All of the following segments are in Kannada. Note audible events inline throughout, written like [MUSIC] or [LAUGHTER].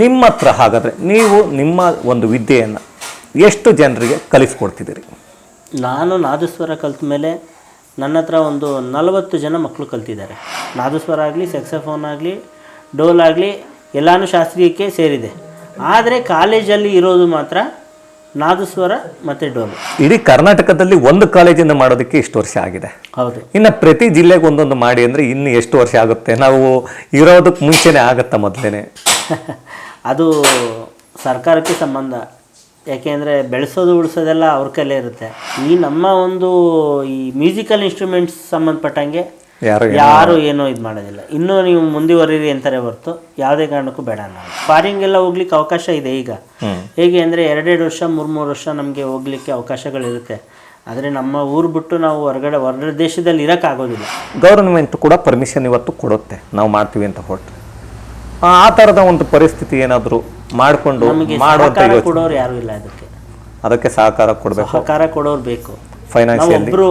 ನಿಮ್ಮ ಹತ್ರ ಹಾಗಾದರೆ ನೀವು ನಿಮ್ಮ ಒಂದು ವಿದ್ಯೆಯನ್ನು ಎಷ್ಟು ಜನರಿಗೆ ಕಲಿಸ್ಕೊಡ್ತಿದ್ದೀರಿ? ನಾನು ನಾದಸ್ವರ ಕಲಿತ ಮೇಲೆ ನನ್ನ ಹತ್ರ ಒಂದು ನಲವತ್ತು ಜನ ಮಕ್ಕಳು ಕಲ್ತಿದ್ದಾರೆ. ನಾದಸ್ವರ ಆಗಲಿ ಸೆಕ್ಸಫೋನ್ ಆಗಲಿ ಡೋಲ್ ಆಗಲಿ ಎಲ್ಲಾನು ಶಾಸ್ತ್ರೀಯಕ್ಕೆ ಸೇರಿದೆ. ಆದರೆ ಕಾಲೇಜಲ್ಲಿ ಇರೋದು ಮಾತ್ರ ನಾದಸ್ವರ ಮತ್ತು ಡೋಲ್. ಇಡೀ ಕರ್ನಾಟಕದಲ್ಲಿ ಒಂದು ಕಾಲೇಜಿಂದ ಮಾಡೋದಕ್ಕೆ ಇಷ್ಟು ವರ್ಷ ಆಗಿದೆ. ಹೌದು. ಇನ್ನು ಪ್ರತಿ ಜಿಲ್ಲೆಗೆ ಒಂದೊಂದು ಮಾಡಿ ಅಂದರೆ ಇನ್ನು ಎಷ್ಟು ವರ್ಷ ಆಗುತ್ತೆ? ನಾವು ಇರೋದಕ್ಕೆ ಮುಂಚೆನೇ ಆಗುತ್ತಾ ಮೊದಲೇನೆ? [LAUGHS] ಅದು ಸರ್ಕಾರಕ್ಕೆ ಸಂಬಂಧ. ಯಾಕೆಂದರೆ ಬೆಳೆಸೋದು ಉಳಿಸೋದೆಲ್ಲ ಅವ್ರ ಕೈಲೇ ಇರುತ್ತೆ. ಈ ನಮ್ಮ ಒಂದು ಈ ಮ್ಯೂಸಿಕಲ್ ಇನ್ಸ್ಟ್ರೂಮೆಂಟ್ಸ್ ಸಂಬಂಧಪಟ್ಟಂಗೆ ಯಾರು ಏನು ಇದು ಮಾಡೋದಿಲ್ಲ. ಇನ್ನೂ ನೀವು ಮುಂದುವರಿರಿ ಅಂತಾರೆ ಹೊರತು ಯಾವುದೇ ಕಾರಣಕ್ಕೂ ಬೇಡ ನಾವು. ಫಾರಿಂಗ್ ಎಲ್ಲ ಹೋಗ್ಲಿಕ್ಕೆ ಅವಕಾಶ ಇದೆ ಈಗ. ಹೇಗೆ ಅಂದರೆ ಎರಡೆರಡು ವರ್ಷ ಮೂರು ಮೂರು ವರ್ಷ ನಮಗೆ ಹೋಗ್ಲಿಕ್ಕೆ ಅವಕಾಶಗಳಿರುತ್ತೆ. ಆದರೆ ನಮ್ಮ ಊರು ಬಿಟ್ಟು ನಾವು ಹೊರಗಡೆ ಹೊರ ದೇಶದಲ್ಲಿ ಇರೋಕ್ಕಾಗೋದಿಲ್ಲ. ಗೌರ್ಮೆಂಟ್ ಕೂಡ ಪರ್ಮಿಷನ್ ಇವತ್ತು ಕೊಡುತ್ತೆ. ನಾವು ಮಾಡ್ತೀವಿ ಅಂತ ಹೊರಟ್ರೆ ಆ ತರದ ಒಂದು ಪರಿಸ್ಥಿತಿ ಏನಾದ್ರು ಮಾಡ್ಕೊಂಡು ಮಾಡುವಂತ ಮಾಡುವಂಥ ಸಹಕಾರ ಯೋಚನೆ. ಕೊಡೋರು ಯಾರೂ ಇಲ್ಲ ಅದಕ್ಕೆ. ಅದಕ್ಕೆ ಸಹಕಾರ ಕೊಡಬೇಕು. ಸಹಕಾರ ಕೊಡೋರು ಬೇಕು. ಒಬ್ರು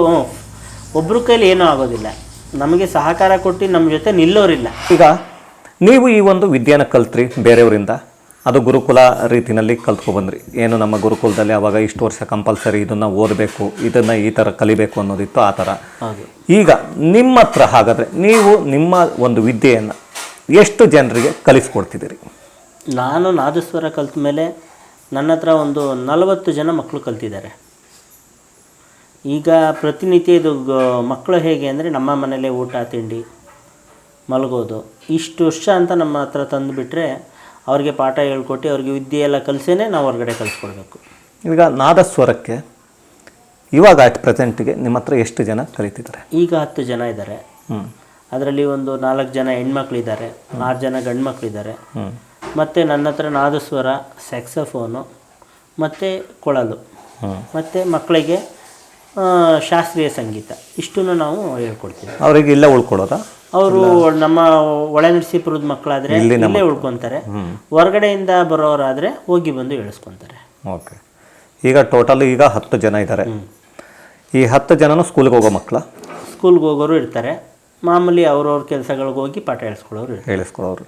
ಒಬ್ಬರ ಕೈಲಿ ಏನೂ ಆಗೋದಿಲ್ಲ. ನಮಗೆ ಸಹಕಾರ ಕೊಟ್ಟು ನಮ್ಮ ಜೊತೆ ನಿಲ್ಲೋರಿಲ್ಲ. ಈಗ ನೀವು ಈ ಒಂದು ವಿದ್ಯೆನ ಕಲ್ತ್ರಿ ಬೇರೆಯವರಿಂದ ಅದು ಗುರುಕುಲ ರೀತಿನಲ್ಲಿ ಕಲ್ತ್ಕೊಬಂದ್ರಿ ಏನು ನಮ್ಮ ಗುರುಕುಲದಲ್ಲಿ ಅವಾಗ ಇಷ್ಟು ವರ್ಷ ಕಂಪಲ್ಸರಿ ಇದನ್ನು ಓದಬೇಕು ಇದನ್ನು ಈ ಥರ ಕಲಿಬೇಕು ಅನ್ನೋದಿತ್ತು ಆ ಥರ ಈಗ ನಿಮ್ಮ ಹತ್ರ ಹಾಗಾದರೆ ನೀವು ನಿಮ್ಮ ಒಂದು ವಿದ್ಯೆಯನ್ನು ಎಷ್ಟು ಜನರಿಗೆ ಕಲಿಸ್ಕೊಡ್ತಿದ್ದೀರಿ? ನಾನು ನಾದಸ್ವರ ಕಲಿತ ಮೇಲೆ ನನ್ನ ಹತ್ರ ಒಂದು ನಲವತ್ತು ಜನ ಮಕ್ಕಳು ಕಲ್ತಿದ್ದಾರೆ. ಈಗ ಪ್ರತಿನಿತ್ಯ ಇದು ಮಕ್ಕಳು ಹೇಗೆ ಅಂದರೆ ನಮ್ಮ ಮನೇಲೆ ಊಟ ತಿಂಡಿ ಮಲಗೋದು. ಇಷ್ಟು ವರ್ಷ ಅಂತ ನಮ್ಮ ಹತ್ರ ತಂದುಬಿಟ್ರೆ ಅವ್ರಿಗೆ ಪಾಠ ಹೇಳ್ಕೊಟ್ಟು ಅವ್ರಿಗೆ ವಿದ್ಯೆ ಎಲ್ಲ ಕಲಿಸೇನೆ ನಾವು ಹೊರಗಡೆ ಕಲಿಸ್ಕೊಡ್ಬೇಕು. ಈಗ ನಾದಸ್ವರಕ್ಕೆ ಇವಾಗ ಅಟ್ ಪ್ರೆಸೆಂಟ್ಗೆ ನಿಮ್ಮ ಹತ್ರ ಎಷ್ಟು ಜನ ಕಲಿತಿದ್ದಾರೆ? ಈಗ ಹತ್ತು ಜನ ಇದ್ದಾರೆ. ಹ್ಞೂ ಅದರಲ್ಲಿ ಒಂದು ನಾಲ್ಕು ಜನ ಹೆಣ್ಮಕ್ಳಿದ್ದಾರೆ ಆರು ಜನ ಗಂಡು ಮಕ್ಕಳಿದ್ದಾರೆ ಮತ್ತು ನನ್ನ ಹತ್ರ ನಾದಸ್ವರ ಸ್ಯಾಕ್ಸಫೋನು ಮತ್ತು ಕೊಳಲು ಮತ್ತು ಮಕ್ಕಳಿಗೆ ಶಾಸ್ತ್ರೀಯ ಸಂಗೀತ. ಇಷ್ಟನ್ನು ನಾವು ಹೇಳ್ಕೊಡ್ತೀವಿ. ಅವರಿಗೆ ಇಲ್ಲ ಉಳ್ಕೊಡೋದಾ? ಅವರು ನಮ್ಮ ಒಳನರಸೀಪುರದ ಮಕ್ಕಳಾದರೆ ಇಲ್ಲೇ ಉಳ್ಕೊತಾರೆ. ಹೊರಗಡೆಯಿಂದ ಬರೋರಾದರೆ ಹೋಗಿ ಬಂದು ಹೇಳಿಸ್ಕೊತಾರೆ. ಓಕೆ. ಈಗ ಟೋಟಲ್ ಈಗ ಹತ್ತು ಜನ ಇದ್ದಾರೆ. ಈ ಹತ್ತು ಜನನೂ ಸ್ಕೂಲ್ಗೆ ಹೋಗೋ ಮಕ್ಕಳ? ಸ್ಕೂಲ್ಗೆ ಹೋಗೋರು ಇರ್ತಾರೆ. ಮಾಮೂಲಿ ಅವ್ರವ್ರ ಕೆಲಸಗಳಿಗೆ ಹೋಗಿ ಪಾಠ ಹೇಳಿಸ್ಕೊಳ್ಳೋರು ಹೇಳಿಸ್ಕೊಳ್ಳೋರು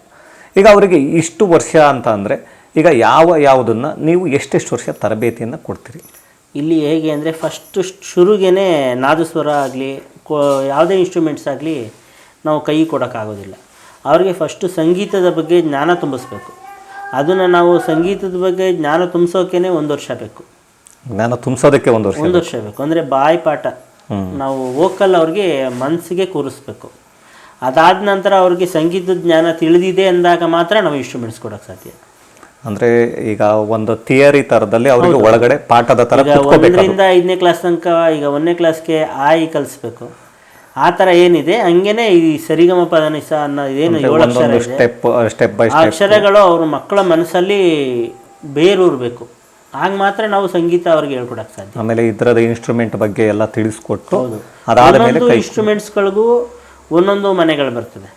ಈಗ ಅವರಿಗೆ ಇಷ್ಟು ವರ್ಷ ಅಂತ ಅಂದರೆ ಈಗ ಯಾವ ಯಾವುದನ್ನು ನೀವು ಎಷ್ಟೆಷ್ಟು ವರ್ಷ ತರಬೇತಿಯನ್ನು ಕೊಡ್ತೀರಿ? ಇಲ್ಲಿ ಹೇಗೆ ಅಂದರೆ ಫಸ್ಟು ಶುರುಗೇ ನಾದಸ್ವರ ಆಗಲಿ ಕೋ ಯಾವುದೇ ಇನ್ಸ್ಟ್ರೂಮೆಂಟ್ಸ್ ಆಗಲಿ ನಾವು ಕೈ ಕೊಡೋಕ್ಕಾಗೋದಿಲ್ಲ. ಅವ್ರಿಗೆ ಫಸ್ಟು ಸಂಗೀತದ ಬಗ್ಗೆ ಜ್ಞಾನ ತುಂಬಿಸ್ಬೇಕು. ಅದನ್ನು ನಾವು ಸಂಗೀತದ ಬಗ್ಗೆ ಜ್ಞಾನ ತುಂಬಿಸೋಕೆ ಒಂದು ವರ್ಷ ಬೇಕು. ಜ್ಞಾನ ತುಂಬಿಸೋದಕ್ಕೆ ಒಂದು ವರ್ಷ ಒಂದು ವರ್ಷ ಬೇಕು. ಅಂದರೆ ಬಾಯಿ ಪಾಠ. ನಾವು ವೋಕಲ್ ಅವ್ರಿಗೆ ಮನಸ್ಸಿಗೆ ಕೂರಿಸ್ಬೇಕು. ಅದಾದ ನಂತರ ಅವ್ರಿಗೆ ಸಂಗೀತದ ಜ್ಞಾನ ತಿಳಿದಿದೆ ಅಂದಾಗ ಮಾತ್ರ ನಾವು ಇನ್ಸ್ಟ್ರೂಮೆಂಟ್ಸ್ ಕೊಡೋಕ್ಕೆ ಸಾಧ್ಯ. ಅಂದ್ರೆ ಈಗ ಒಂದು ಥಿಯರಿ ತರದಲ್ಲಿ ಅವರಿಗೆ ಒಳಗಡೆ ಪಾಠದ ಈಗ ಒಂದರಿಂದ ಐದನೇ ಕ್ಲಾಸ್ ತನಕ ಈಗ ಒಂದನೇ ಕ್ಲಾಸ್ಗೆ ಆಯಿ ಕಲಿಸ್ಬೇಕು. ಆ ಥರ ಏನಿದೆ? ಹಂಗೇನೆ ಈ ಸರಿಗಮ ಪದನಿಸ ಅನ್ನೋ ಏನು ಏಳು ಅಕ್ಷರ ಇದೆ. ಸ್ಟೆಪ್ ಸ್ಟೆಪ್ ಬೈ ಅಕ್ಷರಗಳು ಅವ್ರ ಮಕ್ಕಳ ಮನಸ್ಸಲ್ಲಿ ಬೇರೂರಬೇಕು. ಆಗ ಮಾತ್ರ ನಾವು ಸಂಗೀತ ಅವ್ರಿಗೆ ಹೇಳ್ಕೊಡಕ್ಕೆ ಸಾಧ್ಯ. ಆಮೇಲೆ ಇದರದ ಇನ್ಸ್ಟ್ರೂಮೆಂಟ್ ಬಗ್ಗೆ ಎಲ್ಲ ತಿಳಿಸ್ಕೊಟ್ಟು ಅದಾದ ಮೇಲೆ ಇನ್ಸ್ಟ್ರೂಮೆಂಟ್ಸ್ಗಳಿಗೂ ಒಂದೊಂದು ಮನೆಗಳು ಬರ್ತದೆ.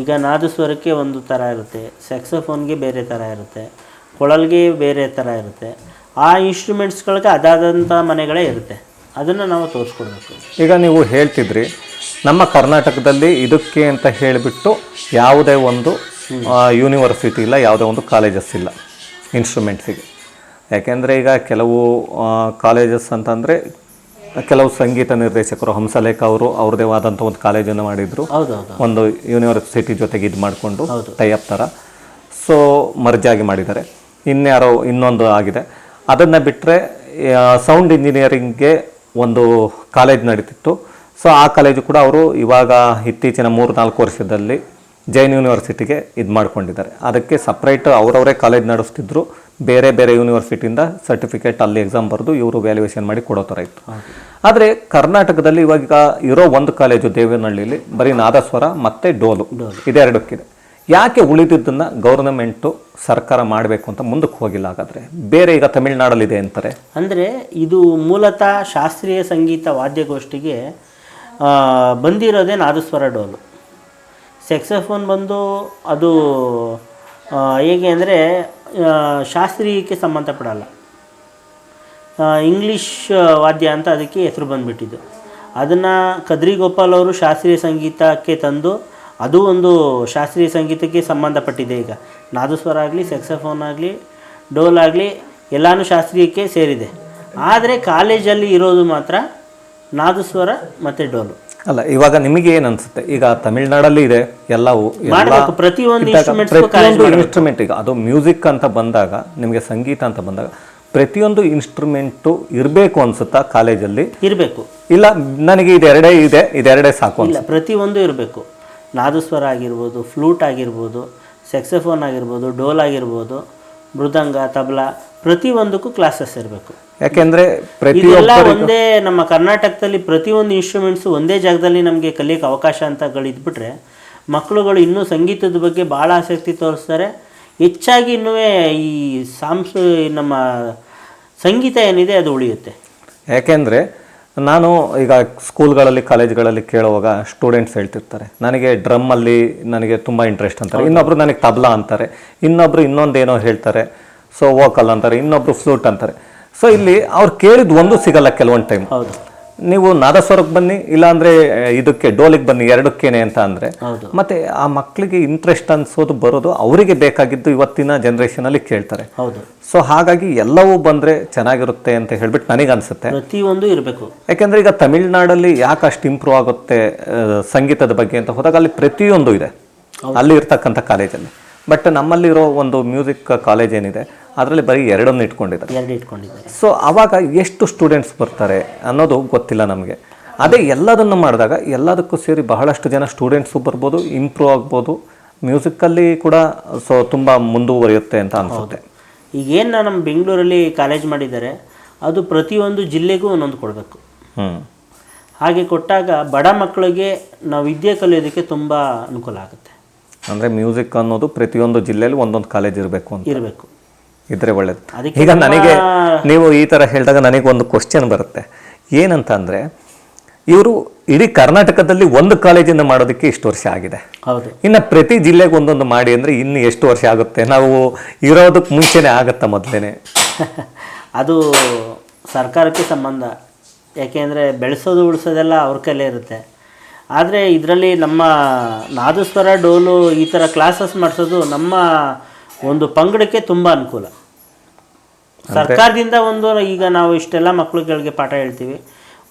ಈಗ ನಾದಸ್ವರಕ್ಕೆ ಒಂದು ಥರ ಇರುತ್ತೆ ಸೆಕ್ಸಫೋನ್ಗೆ ಬೇರೆ ಥರ ಇರುತ್ತೆ ಕೊಳಲ್ಗೆ ಬೇರೆ ಥರ ಇರುತ್ತೆ. ಆ ಇನ್ಸ್ಟ್ರೂಮೆಂಟ್ಸ್ಗಳಿಗೆ ಅದಾದಂಥ ಮನೆಗಳೇ ಇರುತ್ತೆ. ಅದನ್ನು ನಾವು ತೋರಿಸ್ಕೊಡ್ಬೇಕು. ಈಗ ನೀವು ಹೇಳ್ತಿದ್ರಿ ನಮ್ಮ ಕರ್ನಾಟಕದಲ್ಲಿ ಇದಕ್ಕೆ ಅಂತ ಹೇಳಿಬಿಟ್ಟು ಯಾವುದೇ ಒಂದು ಯೂನಿವರ್ಸಿಟಿ ಇಲ್ಲ ಯಾವುದೇ ಒಂದು ಕಾಲೇಜಸ್ ಇಲ್ಲ ಇನ್ಸ್ಟ್ರೂಮೆಂಟ್ಸಿಗೆ ಯಾಕೆಂದರೆ ಈಗ ಕೆಲವು ಕಾಲೇಜಸ್ ಅಂತಂದರೆ ಕೆಲವು ಸಂಗೀತ ನಿರ್ದೇಶಕರು ಹಂಸಲೇಖ ಅವರು ಅವ್ರದೇ ಆದಂಥ ಒಂದು ಕಾಲೇಜನ್ನು ಮಾಡಿದರು. ಒಂದು ಯೂನಿವರ್ಸಿಟಿ ಜೊತೆಗೆ ಇದು ಮಾಡಿಕೊಂಡು. ಟೈಅಪ್ ಥರ ಸೊ ಮರ್ಜಾಗಿ ಮಾಡಿದ್ದಾರೆ. ಇನ್ಯಾರೋ ಇನ್ನೊಂದು ಆಗಿದೆ. ಅದನ್ನು ಬಿಟ್ಟರೆ ಸೌಂಡ್ ಇಂಜಿನಿಯರಿಂಗ್ಗೆ ಒಂದು ಕಾಲೇಜ್ ನಡೀತಿತ್ತು. ಸೊ ಆ ಕಾಲೇಜು ಕೂಡ ಅವರು ಇವಾಗ ಇತ್ತೀಚಿನ ಮೂರು ನಾಲ್ಕು ವರ್ಷದಲ್ಲಿ ಜೈನ್ ಯೂನಿವರ್ಸಿಟಿಗೆ ಇದು ಮಾಡ್ಕೊಂಡಿದ್ದಾರೆ. ಅದಕ್ಕೆ ಸಪ್ರೇಟ್ ಅವರವರೇ ಕಾಲೇಜ್ ನಡೆಸ್ತಿದ್ರು. ಬೇರೆ ಬೇರೆ ಯೂನಿವರ್ಸಿಟಿಯಿಂದ ಸರ್ಟಿಫಿಕೇಟ್ ಅಲ್ಲಿ ಎಕ್ಸಾಮ್ ಬರೆದು ಇವರು ವ್ಯಾಲ್ಯೂಯೇಷನ್ ಮಾಡಿ ಕೊಡೋ ಥರ ಇತ್ತು. ಆದರೆ ಕರ್ನಾಟಕದಲ್ಲಿ ಇವಾಗ ಇರೋ ಒಂದು ಕಾಲೇಜು ದೇವನಹಳ್ಳಿಲಿ ಬರೀ ನಾದಸ್ವರ ಮತ್ತು ಡೋಲು. ಇದೆರಡಕ್ಕಿದೆ. ಯಾಕೆ ಉಳಿದಿದ್ದನ್ನು ಗೌರ್ನಮೆಂಟು ಸರ್ಕಾರ ಮಾಡಬೇಕು ಅಂತ ಮುಂದಕ್ಕೆ ಹೋಗಿಲ್ಲ ಹಾಗಾದರೆ? ಬೇರೆ ಈಗ ತಮಿಳ್ನಾಡಲ್ಲಿದೆ ಅಂತಾರೆ. ಅಂದರೆ ಇದು ಮೂಲತಃ ಶಾಸ್ತ್ರೀಯ ಸಂಗೀತ ವಾದ್ಯಗೋಷ್ಠಿಗೆ ಬಂದಿರೋದೇ ನಾದಸ್ವರ ಡೋಲು. ಸೆಕ್ಸಫೋನ್ ಬಂದು ಅದು ಹೇಗೆ ಅಂದರೆ ಶಾಸ್ತ್ರೀಯಕ್ಕೆ ಸಂಬಂಧಪಡಲ್ಲ. ಇಂಗ್ಲೀಷ್ ವಾದ್ಯ ಅಂತ ಅದಕ್ಕೆ ಹೆಸರು ಬಂದುಬಿಟ್ಟಿದ್ದು. ಅದನ್ನು ಕದ್ರಿ ಗೋಪಾಲ್ ಅವರು ಶಾಸ್ತ್ರೀಯ ಸಂಗೀತಕ್ಕೆ ತಂದು ಅದು ಒಂದು ಶಾಸ್ತ್ರೀಯ ಸಂಗೀತಕ್ಕೆ ಸಂಬಂಧಪಟ್ಟಿದೆ ಈಗ. ನಾದಸ್ವರ ಆಗಲಿ ಸೆಕ್ಸಫೋನ್ ಆಗಲಿ, ಡೋಲ್ ಆಗಲಿ ಎಲ್ಲನೂ ಶಾಸ್ತ್ರೀಯಕ್ಕೆ ಸೇರಿದೆ. ಆದರೆ ಕಾಲೇಜಲ್ಲಿ ಇರೋದು ಮಾತ್ರ ನಾದಸ್ವರ ಮತ್ತು ಡೋಲು. ಅಲ್ಲ ಇವಾಗ ನಿಮಗೆ ಏನ್ ಅನ್ಸುತ್ತೆ? ಈಗ ತಮಿಳ್ನಾಡಲ್ಲಿ ಇದೆ ಎಲ್ಲವೂ ಎಲ್ಲ ಮಾಡಬೇಕು. ಪ್ರತಿಯೊಂದು ಇದ್ದಾಗ ಇನ್ಸ್ಟ್ರೂಮೆಂಟ್ಸ್ಗೂ ಪ್ರತಿಯೊಂದು ಇನ್ಸ್ಟ್ರೂಮೆಂಟ್ ಈಗ ಅದು ಮ್ಯೂಸಿಕ್ ಅಂತ ಬಂದಾಗ ನಿಮಗೆ ಸಂಗೀತ ಅಂತ ಬಂದಾಗ ಪ್ರತಿಯೊಂದು ಇನ್ಸ್ಟ್ರೂಮೆಂಟು ಇರಬೇಕು ಅನ್ಸುತ್ತಾ ಕಾಲೇಜಲ್ಲಿ? ಇರಬೇಕು. ಇಲ್ಲ ನನಗೆ ಇದೆರಡೇ ಇದೆ ಇದೆರಡೇ ಸಾಕು ಇಲ್ಲ ಪ್ರತಿಯೊಂದು ಇರಬೇಕು. ನಾದಸ್ವರ ಆಗಿರ್ಬೋದು ಫ್ಲೂಟ್ ಆಗಿರ್ಬೋದು ಸೆಕ್ಸೆಫೋನ್ ಆಗಿರ್ಬೋದು ಡೋಲ್ ಆಗಿರ್ಬೋದು ಮೃದಂಗ ತಬಲಾ ಪ್ರತಿಯೊಂದಕ್ಕೂ ಕ್ಲಾಸಸ್ ಇರಬೇಕು. ಯಾಕೆಂದ್ರೆ ಇದೆಲ್ಲ ಒಂದೇ ನಮ್ಮ ಕರ್ನಾಟಕದಲ್ಲಿ ಪ್ರತಿಯೊಂದು ಇನ್ಸ್ಟ್ರೂಮೆಂಟ್ಸು ಒಂದೇ ಜಾಗದಲ್ಲಿ ನಮಗೆ ಕಲಿಯೋಕ್ಕೆ ಅವಕಾಶ ಅಂತಗಳಿದ್ಬಿಟ್ರೆ ಮಕ್ಕಳುಗಳು ಇನ್ನೂ ಸಂಗೀತದ ಬಗ್ಗೆ ಭಾಳ ಆಸಕ್ತಿ ತೋರಿಸ್ತಾರೆ. ಹೆಚ್ಚಾಗಿ ಇನ್ನೂ ಈ ಸಾಂಸ್ ನಮ್ಮ ಸಂಗೀತ ಏನಿದೆ ಅದು ಉಳಿಯುತ್ತೆ. ಯಾಕೆಂದ್ರೆ ನಾನು ಈಗ ಸ್ಕೂಲ್ಗಳಲ್ಲಿ ಕಾಲೇಜ್ಗಳಲ್ಲಿ ಕೇಳುವಾಗ ಸ್ಟೂಡೆಂಟ್ಸ್ ಹೇಳ್ತಿರ್ತಾರೆ ನನಗೆ ಡ್ರಮ್ಮಲ್ಲಿ ನನಗೆ ತುಂಬ ಇಂಟ್ರೆಸ್ಟ್ ಅಂತಾರೆ. ಇನ್ನೊಬ್ರು ನನಗೆ ತಬ್ಲಾ ಅಂತಾರೆ. ಇನ್ನೊಬ್ರು ಇನ್ನೊಂದೇನೋ ಹೇಳ್ತಾರೆ. ಸೊ ವೋಕಲ್ ಅಂತಾರೆ. ಇನ್ನೊಬ್ರು ಫ್ಲೂಟ್ ಅಂತಾರೆ. ಸೊ ಇಲ್ಲಿ ಅವ್ರು ಕೇಳಿದ ಒಂದು ಸಿಗಲ್ಲ ಕೆಲವೊಂದು ಟೈಮ್ ಹೌದು. ನೀವು ನಾದಸ್ವರಕ್ಕೆ ಬನ್ನಿ ಇಲ್ಲಾಂದ್ರೆ ಇದಕ್ಕೆ ಡೋಲಿಗೆ ಬನ್ನಿ ಎರಡಕ್ಕೇನೆ ಅಂತ ಅಂದ್ರೆ. ಮತ್ತೆ ಆ ಮಕ್ಕಳಿಗೆ ಇಂಟ್ರೆಸ್ಟ್ ಅನ್ಸೋದು ಬರೋದು ಅವರಿಗೆ ಬೇಕಾಗಿದ್ದು ಇವತ್ತಿನ ಜನರೇಷನ್ ಅಲ್ಲಿ ಕೇಳ್ತಾರೆ. ಹೌದು. ಸೊ ಹಾಗಾಗಿ ಎಲ್ಲವೂ ಬಂದ್ರೆ ಚೆನ್ನಾಗಿರುತ್ತೆ ಅಂತ ಹೇಳ್ಬಿಟ್ಟು ನನಗೆ ಅನ್ಸುತ್ತೆ ಪ್ರತಿಯೊಂದು ಇರಬೇಕು. ಯಾಕೆಂದ್ರೆ ಈಗ ತಮಿಳ್ನಾಡಲ್ಲಿ ಯಾಕೆ ಅಷ್ಟು ಇಂಪ್ರೂವ್ ಆಗುತ್ತೆ ಸಂಗೀತದ ಬಗ್ಗೆ ಅಂತ ಹೋದಾಗ ಅಲ್ಲಿ ಪ್ರತಿಯೊಂದು ಇದೆ. ಅಲ್ಲಿ ಇರ್ತಕ್ಕಂಥ ಕಾಲೇಜಲ್ಲಿ. ಬಟ್ ನಮ್ಮಲ್ಲಿರೋ ಒಂದು ಮ್ಯೂಸಿಕ್ ಕಾಲೇಜ್ ಏನಿದೆ ಅದರಲ್ಲಿ ಬರೀ ಎರಡನ್ನು ಇಟ್ಕೊಂಡಿದ್ದಾರೆ. ಎರಡು ಇಟ್ಕೊಂಡಿದ್ದಾರೆ. ಸೊ ಅವಾಗ ಎಷ್ಟು ಸ್ಟೂಡೆಂಟ್ಸ್ ಬರ್ತಾರೆ ಅನ್ನೋದು ಗೊತ್ತಿಲ್ಲ ನಮಗೆ. ಅದೇ ಎಲ್ಲದನ್ನು ಮಾಡಿದಾಗ ಎಲ್ಲದಕ್ಕೂ ಸೇರಿ ಬಹಳಷ್ಟು ಜನ ಸ್ಟೂಡೆಂಟ್ಸು ಬರ್ಬೋದು ಇಂಪ್ರೂವ್ ಆಗ್ಬೋದು. ಮ್ಯೂಸಿಕ್ಕಲ್ಲಿ ಕೂಡ ಸೊ ತುಂಬ ಮುಂದುವರಿಯುತ್ತೆ ಅಂತ ಅನಿಸುತ್ತೆ. ಈಗೇನು ನಮ್ಮ ಬೆಂಗಳೂರಲ್ಲಿ ಕಾಲೇಜ್ ಮಾಡಿದ್ದಾರೆ ಅದು ಪ್ರತಿಯೊಂದು ಜಿಲ್ಲೆಗೂ ಒಂದೊಂದು ಕೊಡಬೇಕು. ಹ್ಞೂ ಹಾಗೆ ಕೊಟ್ಟಾಗ ಬಡ ಮಕ್ಕಳಿಗೆ ನಾವು ವಿದ್ಯೆ ಕಲಿಯೋದಕ್ಕೆ ತುಂಬ ಅನುಕೂಲ ಆಗುತ್ತೆ. ಅಂದರೆ ಮ್ಯೂಸಿಕ್ ಅನ್ನೋದು ಪ್ರತಿಯೊಂದು ಜಿಲ್ಲೆಯಲ್ಲಿ ಒಂದೊಂದು ಕಾಲೇಜ್ ಇರಬೇಕು ಅಂತ. ಇರಬೇಕು. ಇದ್ರೆ ಒಳ್ಳೇದು. ಈಗ ನನಗೆ ನೀವು ಈ ತರ ಹೇಳಿದಾಗ ನನಗೆ ಒಂದು ಕ್ವಶನ್ ಬರುತ್ತೆ. ಏನಂತ ಅಂದ್ರೆ ಇವರು ಇಡೀ ಕರ್ನಾಟಕದಲ್ಲಿ ಒಂದು ಕಾಲೇಜಿಂದ ಮಾಡೋದಕ್ಕೆ ಇಷ್ಟು ವರ್ಷ ಆಗಿದೆ. ಹೌದು. ಇನ್ನು ಪ್ರತಿ ಜಿಲ್ಲೆಗೆ ಒಂದೊಂದು ಮಾಡಿ ಅಂದರೆ ಇನ್ನು ಎಷ್ಟು ವರ್ಷ ಆಗುತ್ತೆ? ನಾವು ಇರೋದಕ್ಕೆ ಮುಂಚೆನೇ ಆಗುತ್ತಾ ಮೊದಲೇ [LAUGHS] ಅದು ಸರ್ಕಾರಕ್ಕೆ ಸಂಬಂಧ. ಯಾಕೆಂದರೆ ಬೆಳೆಸೋದು ಉಳಿಸೋದೆಲ್ಲ ಅವ್ರ ಕೈಲೇ ಇರುತ್ತೆ. ಆದರೆ ಇದರಲ್ಲಿ ನಮ್ಮ ನಾದಸ್ವರ ಡೋಲು ಈ ಥರ ಕ್ಲಾಸಸ್ ಮಾಡಿಸೋದು ನಮ್ಮ ಒಂದು ಪಂಗಡಕ್ಕೆ ತುಂಬ ಅನುಕೂಲ. ಸರ್ಕಾರದಿಂದ ಒಂದು ಈಗ ನಾವು ಇಷ್ಟೆಲ್ಲ ಮಕ್ಕಳುಗಳಿಗೆ ಪಾಠ ಹೇಳ್ತೀವಿ.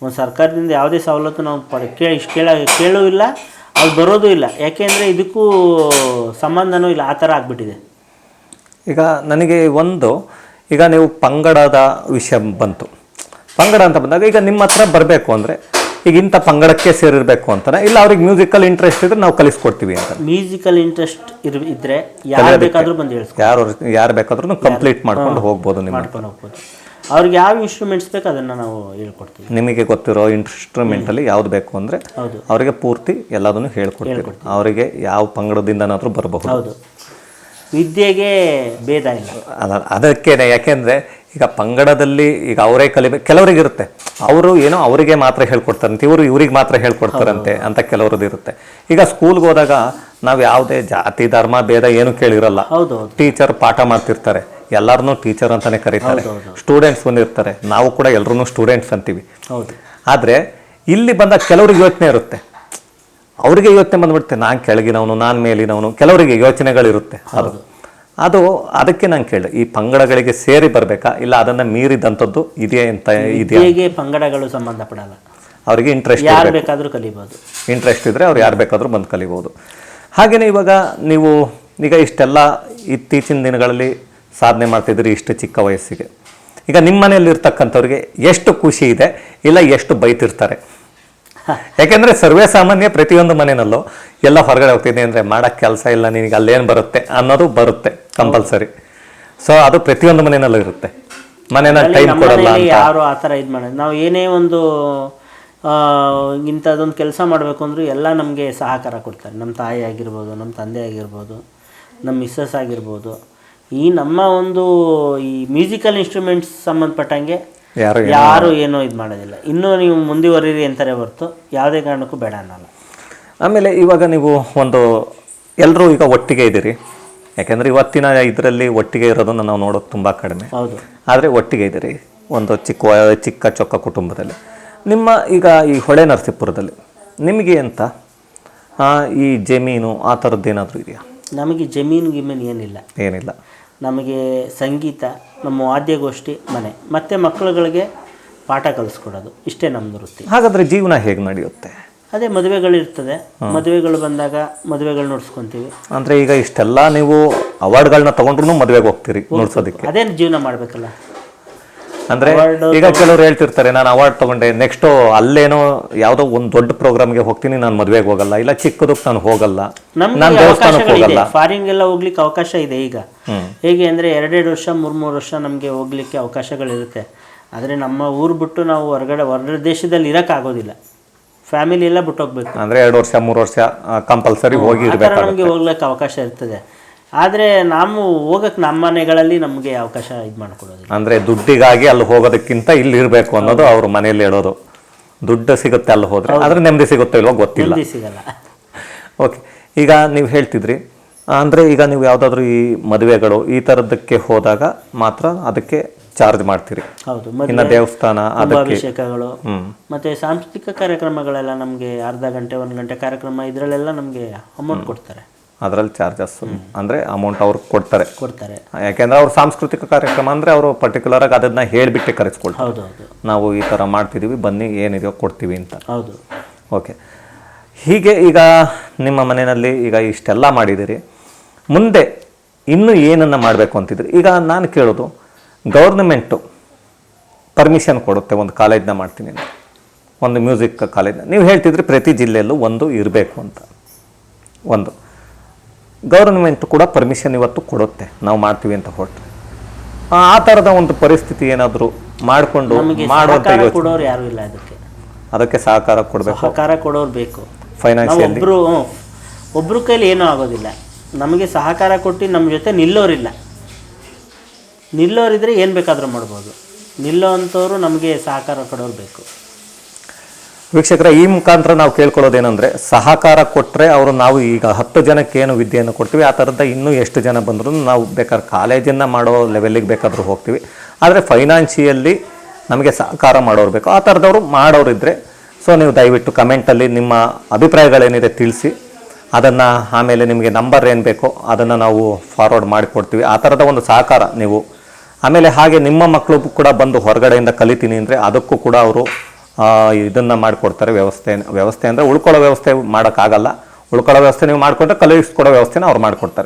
ಒಂದು ಸರ್ಕಾರದಿಂದ ಯಾವುದೇ ಸವಲತ್ತು ನಾವು ಪಡ ಕೇಳಿ ಕೇಳ ಕೇಳೂ ಇಲ್ಲ ಅದು ಬರೋದು ಇಲ್ಲ. ಯಾಕೆಂದರೆ ಇದಕ್ಕೂ ಸಂಬಂಧನೂ ಇಲ್ಲ. ಆ ಥರ ಆಗಿಬಿಟ್ಟಿದೆ. ಈಗ ನನಗೆ ಒಂದು ಈಗ ನೀವು ಪಂಗಡದ ವಿಷಯ ಬಂತು. ಪಂಗಡ ಅಂತ ಬಂದಾಗ ಈಗ ನಿಮ್ಮ ಹತ್ರ ಬರಬೇಕು ಅಂದರೆ ಈಗ ಇಂಥ ಪಂಗಡಕ್ಕೆ ಸೇರಿರಬೇಕು ಅಂತಾನೆ? ಇಲ್ಲ ಅವ್ರಿಗೆ ಮ್ಯೂಸಿಕಲ್ ಇಂಟ್ರೆಸ್ಟ್ ಇದ್ರೆ ನಾವು ಕಲಿಸ್ಕೊಡ್ತೀವಿ ಅಂತ ಮ್ಯೂಸಿಕಲ್ ಇಂಟ್ರೆಸ್ಟ್ ಇರ್ ಇದ್ರೆ ಯಾರು ಬೇಕಾದರೂ ಬಂದು ಯಾರು ಯಾರು ಬೇಕಾದ್ರೂ ಕಂಪ್ಲೀಟ್ ಮಾಡ್ಕೊಂಡು ಹೋಗ್ಬೋದು ನಿಮ್ಮ ಮಾಡ್ಕೊಂಡು ಹೋಗ್ಬೋದು. ಅವ್ರಿಗೆ ಯಾವ ಇನ್ಸ್ಟ್ರೂಮೆಂಟ್ಸ್ ಬೇಕು ಅದನ್ನು ನಾವು ಹೇಳ್ಕೊಡ್ತೀವಿ. ನಿಮಗೆ ಗೊತ್ತಿರೋ ಇನ್ಸ್ಟ್ರೂಮೆಂಟಲ್ಲಿ ಯಾವ್ದು ಬೇಕು ಅಂದ್ರೆ ಹೌದು. ಅವರಿಗೆ ಪೂರ್ತಿ ಎಲ್ಲದನ್ನು ಹೇಳ್ಕೊಡ್ತೀವಿ. ಅವರಿಗೆ ಯಾವ ಪಂಗಡದಿಂದನಾದರೂ ಬರಬಹುದು. ಹೌದು. ವಿದ್ಯೆಗೆ ಭೇದ ಇಲ್ಲ. ಅದಕ್ಕೇನೆ. ಯಾಕೆಂದ್ರೆ ಈಗ ಪಂಗಡದಲ್ಲಿ ಈಗ ಅವರೇ ಕಲಿಬೇಕು ಕೆಲವರಿಗೆ ಇರುತ್ತೆ. ಅವರು ಏನೋ ಅವರಿಗೆ ಮಾತ್ರ ಹೇಳ್ಕೊಡ್ತಾರಂತೆ ಇವರು ಇವ್ರಿಗೆ ಮಾತ್ರ ಹೇಳ್ಕೊಡ್ತಾರಂತೆ ಅಂತ ಕೆಲವ್ರದ್ದು ಇರುತ್ತೆ. ಈಗ ಸ್ಕೂಲ್ಗೆ ಹೋದಾಗ ನಾವು ಯಾವುದೇ ಜಾತಿ ಧರ್ಮ ಭೇದ ಏನು ಕೇಳಿರಲ್ಲ. ಹೌದು ಹೌದು. ಟೀಚರ್ ಪಾಠ ಮಾಡ್ತಿರ್ತಾರೆ. ಎಲ್ಲರನ್ನೂ ಟೀಚರ್ ಅಂತಾನೆ ಕರೀತಾರೆ. ಸ್ಟೂಡೆಂಟ್ಸ್ ಬಂದಿರ್ತಾರೆ ನಾವು ಕೂಡ ಎಲ್ಲರೂ ಸ್ಟೂಡೆಂಟ್ಸ್ ಅಂತೀವಿ. ಹೌದು. ಆದರೆ ಇಲ್ಲಿ ಬಂದಾಗ ಕೆಲವ್ರಿಗೆ ಯೋಚನೆ ಇರುತ್ತೆ. ಅವರಿಗೆ ಯೋಚನೆ ಬಂದ್ಬಿಡುತ್ತೆ ನಾನು ಕೆಳಗಿನವನು ನಾನು ಮೇಲಿನವನು ಕೆಲವರಿಗೆ ಯೋಚನೆಗಳಿರುತ್ತೆ ಅದು. ಅದು ಅದಕ್ಕೆ ನಾನು ಕೇಳಿದೆ ಈ ಪಂಗಡಗಳಿಗೆ ಸೇರಿ ಬರಬೇಕಾ? ಇಲ್ಲ ಅದನ್ನು ಮೀರಿದಂಥದ್ದು ಇದೆಯಾ ಅಂತ ಇದೆಯಾ? ಹೇಗೆ ಪಂಗಡಗಳು ಸಂಬಂಧಪಡಲ್ಲ. ಅವರಿಗೆ ಇಂಟ್ರೆಸ್ಟ್ ಯಾರು ಬೇಕಾದರೂ ಕಲಿಬೋದು. ಇಂಟ್ರೆಸ್ಟ್ ಇದ್ದರೆ ಅವ್ರು ಯಾರು ಬೇಕಾದರೂ ಬಂದು ಕಲಿಬೋದು. ಹಾಗೆಯೇ ಇವಾಗ ನೀವು ಈಗ ಇಷ್ಟೆಲ್ಲ ಇತ್ತೀಚಿನ ದಿನಗಳಲ್ಲಿ ಸಾಧನೆ ಮಾಡ್ತಿದ್ರಿ ಇಷ್ಟು ಚಿಕ್ಕ ವಯಸ್ಸಿಗೆ. ಈಗ ನಿಮ್ಮ ಮನೆಯಲ್ಲಿ ಇರ್ತಕ್ಕಂಥವ್ರಿಗೆ ಎಷ್ಟು ಖುಷಿ ಇದೆ? ಇಲ್ಲ ಎಷ್ಟು ಬೈತಿರ್ತಾರೆ? [LAUGHS] ಯಾಕೆಂದ್ರೆ ಸರ್ವೇ ಸಾಮಾನ್ಯ ಪ್ರತಿಯೊಂದು ಮನೆಯಲ್ಲೂ ಎಲ್ಲ ಹೊರಗಡೆ ಹೋಗ್ತಿದ್ದೆ ಅಂದ್ರೆ ಮಾಡಕ್ ಕೆಲಸ ಇಲ್ಲ ನಿನಗೆ ಅಲ್ಲೇನು ಬರುತ್ತೆ ಅನ್ನೋದು ಬರುತ್ತೆ ಕಂಪಲ್ಸರಿ. ಸೊ ಅದು ಪ್ರತಿಯೊಂದು ಮನೆಯಲ್ಲೂ ಇರುತ್ತೆ. ಮನೇನ ಟೈಮ್ ಕೊಡಲ್ಲ ಯಾರು ಆ ಥರ ಇದು ಮಾಡೋದು. ನಾವು ಏನೇ ಒಂದು ಇಂಥದ್ದೊಂದು ಕೆಲಸ ಮಾಡಬೇಕು ಅಂದರೂ ಎಲ್ಲ ನಮಗೆ ಸಹಕಾರ ಕೊಡ್ತಾರೆ. ನಮ್ಮ ತಾಯಿ ಆಗಿರ್ಬೋದು ನಮ್ಮ ತಂದೆ ಆಗಿರ್ಬೋದು ನಮ್ಮ ಮಿಸ್ಸಸ್ ಆಗಿರ್ಬೋದು. ಈ ನಮ್ಮ ಒಂದು ಈ ಮ್ಯೂಸಿಕಲ್ ಇನ್ಸ್ಟ್ರೂಮೆಂಟ್ಸ್ ಸಂಬಂಧಪಟ್ಟಂಗೆ ಯಾರು ಯಾರು ಏನೂ ಇದು ಮಾಡೋದಿಲ್ಲ. ಇನ್ನೂ ನೀವು ಮುಂದುವರಿರಿ ಅಂತಾರೆ ಹೊರತು ಯಾವುದೇ ಕಾರಣಕ್ಕೂ ಬೇಡ ಅನ್ನಲ್ಲ. ಆಮೇಲೆ ಇವಾಗ ನೀವು ಒಂದು ಎಲ್ಲರೂ ಈಗ ಒಟ್ಟಿಗೆ ಇದ್ದೀರಿ. ಯಾಕೆಂದ್ರೆ ಇವತ್ತಿನ ಇದರಲ್ಲಿ ಒಟ್ಟಿಗೆ ಇರೋದನ್ನು ನಾವು ನೋಡೋದು ತುಂಬ ಕಡಿಮೆ. ಹೌದು. ಆದರೆ ಒಟ್ಟಿಗೆ ಇದ್ದೀರಿ. ಒಂದು ಚಿಕ್ಕ ಚಿಕ್ಕ ಚೊಕ್ಕ ಕುಟುಂಬದಲ್ಲಿ. ನಿಮ್ಮ ಈಗ ಈ ಹೊಳೆ ನರಸೀಪುರದಲ್ಲಿ ನಿಮಗೆ ಅಂತ ಈ ಜಮೀನು ಆ ಥರದ್ದು ಏನಾದರೂ ಇದೆಯಾ? ನಮಗೆ ಜಮೀನು ಗಿಮೀನು ಏನಿಲ್ಲ. ಏನಿಲ್ಲ. ನಮಗೆ ಸಂಗೀತ ನಮ್ಮ ವಾದ್ಯಗೋಷ್ಠಿ ಮನೆ. ಮತ್ತು ಮಕ್ಕಳುಗಳಿಗೆ ಪಾಠ ಕಲಿಸ್ಕೊಡೋದು. ಇಷ್ಟೇ ನಮ್ಮ ವೃತ್ತಿ. ಹಾಗಾದರೆ ಜೀವನ ಹೇಗೆ ನಡೆಯುತ್ತೆ? ಅದೇ ಮದುವೆಗಳಿರ್ತದೆ. ಮದುವೆಗಳು ಬಂದಾಗ ಮದುವೆಗಳು ನೋಡ್ಸ್ಕೊಂತೀವಿ. ಅಂದರೆ ಈಗ ಇಷ್ಟೆಲ್ಲ ನೀವು ಅವಾರ್ಡ್ಗಳನ್ನ ತೊಗೊಂಡ್ರು ಮದುವೆಗೆ ಹೋಗ್ತೀರಿ ನೋಡ್ಸೋದಕ್ಕೆ. ಅದೇನು ಜೀವನ ಮಾಡಬೇಕಲ್ಲ? ಅಂದ್ರೆ ಈಗ ಕೆಲವರು ಹೇಳ್ತಿರ್ತಾರೆ ನಾನು ಅವಾರ್ಡ್ ತಗೊಂಡೆ ನೆಕ್ಸ್ಟ್ ಅಲ್ಲೇನೋ ಯಾವ್ದೋ ಒಂದು ದೊಡ್ಡ ಪ್ರೋಗ್ರಾಮ್ಗೆ ಹೋಗ್ತೀನಿ ನಾನು ಮದ್ವೆಗೆ ಹೋಗಲ್ಲ ಇಲ್ಲ ಚಿಕ್ಕದಕ್ಕೆ ನಾನು ಹೋಗಲ್ಲ ಫಾರಿನ್ ದೇವಸ್ಥಾನಕ್ಕೆ ಫಾರಿನ್ಗೆಲ್ಲ ಹೋಗ್ಲಿಕ್ಕೆ ಅವಕಾಶ ಇದೆ ಈಗ. ಹೇಗೆ ಅಂದ್ರೆ ಎರಡೆರಡು ವರ್ಷ ಮೂರ್ ಮೂರು ವರ್ಷ ನಮ್ಗೆ ಹೋಗ್ಲಿಕ್ಕೆ ಅವಕಾಶಗಳಿರುತ್ತೆ. ಆದರೆ ನಮ್ಮ ಊರು ಬಿಟ್ಟು ನಾವು ಹೊರಗಡೆ ಹೊರ ದೇಶದಲ್ಲಿ ಇರೋಕ್ಕಾಗೋದಿಲ್ಲ ಫ್ಯಾಮಿಲಿ ಎಲ್ಲ ಬಿಟ್ಟು ಹೋಗ್ಬೇಕು. ಅಂದ್ರೆ ಎರಡು ವರ್ಷ ಮೂರು ವರ್ಷ ಕಂಪಲ್ಸರಿ ಹೋಗಿ ನಮಗೆ ಹೋಗ್ಲಿಕ್ಕೆ ಅವಕಾಶ ಇರ್ತದೆ. ಆದರೆ ನಾವು ಹೋಗಕ್ಕೆ ನಮ್ಮ ಮನೆಗಳಲ್ಲಿ ನಮಗೆ ಅವಕಾಶ ಇದು ಮಾಡ್ಕೊಡೋದಿಲ್ಲ. ಅಂದ್ರೆ ದುಡ್ಡಿಗಾಗಿ ಅಲ್ಲಿ ಹೋಗೋದಕ್ಕಿಂತ ಇಲ್ಲಿ ಇರಬೇಕು ಅನ್ನೋದು ಅವ್ರ ಮನೆಯಲ್ಲಿ ಹೇಳೋದು. ದುಡ್ಡು ಸಿಗುತ್ತೆ ಅಲ್ಲಿ ಹೋದರೆ ಆದರೆ ನೆಮ್ಮದಿ ಸಿಗುತ್ತೆ ಇಲ್ವೋ ಗೊತ್ತಿಲ್ಲ. ನೆಮ್ಮದಿ ಸಿಗಲ್ಲ. [LAUGHS] ಓಕೆ ಈಗ ನೀವು ಹೇಳ್ತಿದ್ರಿ ಅಂದರೆ ಈಗ ನೀವು ಯಾವುದಾದ್ರೂ ಈ ಮದುವೆಗಳು ಈ ಥರದ್ದಕ್ಕೆ ಹೋದಾಗ ಮಾತ್ರ ಅದಕ್ಕೆ ಚಾರ್ಜ್ ಮಾಡ್ತೀರಿ. ಹೌದು. ಇನ್ನು ಮದುವೆ ದೇವಸ್ಥಾನ ಅದಕ್ಕೆ ಅಭಿಷೇಕಗಳು ಹ್ಮ್. ಮತ್ತು ಸಾಂಸ್ಕೃತಿಕ ಕಾರ್ಯಕ್ರಮಗಳೆಲ್ಲ ನಮಗೆ ಅರ್ಧ ಗಂಟೆ ಒಂದು ಗಂಟೆ ಕಾರ್ಯಕ್ರಮ ಇದರಲ್ಲೆಲ್ಲ ನಮಗೆ ಅಮೌಂಟ್ ಕೊಡ್ತಾರೆ. ಅದರಲ್ಲಿ ಚಾರ್ಜಸ್ ಅಂದರೆ ಅಮೌಂಟ್ ಅವ್ರು ಕೊಡ್ತಾರೆ. ಕೊಡ್ತಾರೆ. ಯಾಕೆಂದ್ರೆ ಅವ್ರ ಸಾಂಸ್ಕೃತಿಕ ಕಾರ್ಯಕ್ರಮ ಅಂದರೆ ಅವರು ಪರ್ಟಿಕ್ಯುಲರ್ ಆಗಿ ಅದನ್ನ ಹೇಳಿಬಿಟ್ಟೆ ಕರೆಸ್ಕೊಳ್ತಾರೆ. ಹೌದು ಹೌದು. ನಾವು ಈ ಥರ ಮಾಡ್ತಿದ್ದೀವಿ ಬನ್ನಿ ಏನಿದೆಯೋ ಕೊಡ್ತೀವಿ ಅಂತ. ಹೌದು. ಓಕೆ ಹೀಗೆ ಈಗ ನಿಮ್ಮ ಮನೆಯಲ್ಲಿ ಈಗ ಇಷ್ಟೆಲ್ಲ ಮಾಡಿದ್ದೀರಿ. ಮುಂದೆ ಇನ್ನೂ ಏನನ್ನು ಮಾಡಬೇಕು ಅಂತಿದ್ರಿ? ಈಗ ನಾನು ಕೇಳೋದು ಗೌರ್ನಮೆಂಟು ಪರ್ಮಿಷನ್ ಕೊಡುತ್ತೆ ಒಂದು ಕಾಲೇಜ್ನ ಮಾಡ್ತೀನಿ ಒಂದು ಮ್ಯೂಸಿಕ್ ಕಾಲೇಜ್ನ. ನೀವು ಹೇಳ್ತಿದ್ರಿ ಪ್ರತಿ ಜಿಲ್ಲೆಯಲ್ಲೂ ಒಂದು ಇರಬೇಕು ಅಂತ. ಒಂದು. ಗೌರ್ನಮೆಂಟ್ ಕೂಡ ಪರ್ಮಿಷನ್ ಇವತ್ತು ಕೊಡುತ್ತೆ. ನಾವು ಮಾಡ್ತೀವಿ ಅಂತ ಹೊರಟ್ರೆ ಆ ಥರದ ಒಂದು ಪರಿಸ್ಥಿತಿ ಏನಾದರೂ ಮಾಡಿಕೊಂಡು ಮಾಡುವಂಥ ಕೊಡೋರು ಯಾರು ಇಲ್ಲ ಅದಕ್ಕೆ. ಅದಕ್ಕೆ ಸಹಕಾರ ಕೊಡಬೇಕು. ಸಹಕಾರ ಕೊಡೋರು ಬೇಕು. ಫೈನಾನ್ಷಿಯಲ್ ಒಬ್ಬರು ಒಬ್ರು ಒಬ್ರು ಕೈಲಿ ಏನೂ ಆಗೋದಿಲ್ಲ. ನಮಗೆ ಸಹಕಾರ ಕೊಟ್ಟು ನಮ್ಮ ಜೊತೆ ನಿಲ್ಲೋರಿಲ್ಲ. ನಿಲ್ಲೋರಿದ್ರೆ ಏನು ಬೇಕಾದರೂ ಮಾಡ್ಬೋದು. ನಿಲ್ಲೋ ಅಂಥವ್ರು ನಮಗೆ ಸಹಕಾರ ಕೊಡೋರು ಬೇಕು. ವೀಕ್ಷಕರ, ಈ ಮುಖಾಂತರ ನಾವು ಕೇಳ್ಕೊಳ್ಳೋದೇನೆಂದರೆ, ಸಹಕಾರ ಕೊಟ್ಟರೆ ಅವರು ನಾವು ಈಗ ಹತ್ತು ಜನಕ್ಕೆ ಏನು ವಿದ್ಯೆಯನ್ನು ಕೊಡ್ತೀವಿ, ಆ ಥರದ ಇನ್ನೂ ಎಷ್ಟು ಜನ ಬಂದರೂ ನಾವು ಬೇಕಾದ್ರೆ ಕಾಲೇಜನ್ನು ಮಾಡೋ ಲೆವೆಲ್ಲಿಗೆ ಬೇಕಾದರೂ ಹೋಗ್ತೀವಿ. ಆದರೆ ಫೈನಾನ್ಷಿಯಲ್ಲಿ ನಮಗೆ ಸಹಕಾರ ಮಾಡೋರು ಬೇಕು. ಆ ಥರದವರು ಮಾಡೋರಿದ್ದರೆ ಸೊ ನೀವು ದಯವಿಟ್ಟು ಕಮೆಂಟಲ್ಲಿ ನಿಮ್ಮ ಅಭಿಪ್ರಾಯಗಳೇನಿದೆ ತಿಳಿಸಿ. ಅದನ್ನು ಆಮೇಲೆ ನಿಮಗೆ ನಂಬರ್ ಏನು ಬೇಕೋ ಅದನ್ನು ನಾವು ಫಾರ್ವರ್ಡ್ ಮಾಡಿಕೊಡ್ತೀವಿ. ಆ ಥರದ ಒಂದು ಸಹಕಾರ ನೀವು. ಆಮೇಲೆ ಹಾಗೆ ನಿಮ್ಮ ಮಕ್ಕಳು ಕೂಡ ಬಂದು ಹೊರಗಡೆಯಿಂದ ಕಲಿತೀನಿ ಅಂದರೆ ಅದಕ್ಕೂ ಕೂಡ ಅವರು ಇದನ್ನು ಮಾಡಿಕೊಡ್ತಾರೆ ವ್ಯವಸ್ಥೆ ವ್ಯವಸ್ಥೆ ಅಂದರೆ ಉಳ್ಕೊಳ್ಳೋ ವ್ಯವಸ್ಥೆ ಮಾಡೋಕ್ಕಾಗಲ್ಲ. ಉಳ್ಕೊಳ್ಳೋ ವ್ಯವಸ್ಥೆ ನೀವು ಮಾಡಿಕೊಂಡ್ರೆ ಕಲಿಸ್ಕೊಡೋ ವ್ಯವಸ್ಥೆನ ಅವ್ರು ಮಾಡಿಕೊಡ್ತಾರೆ.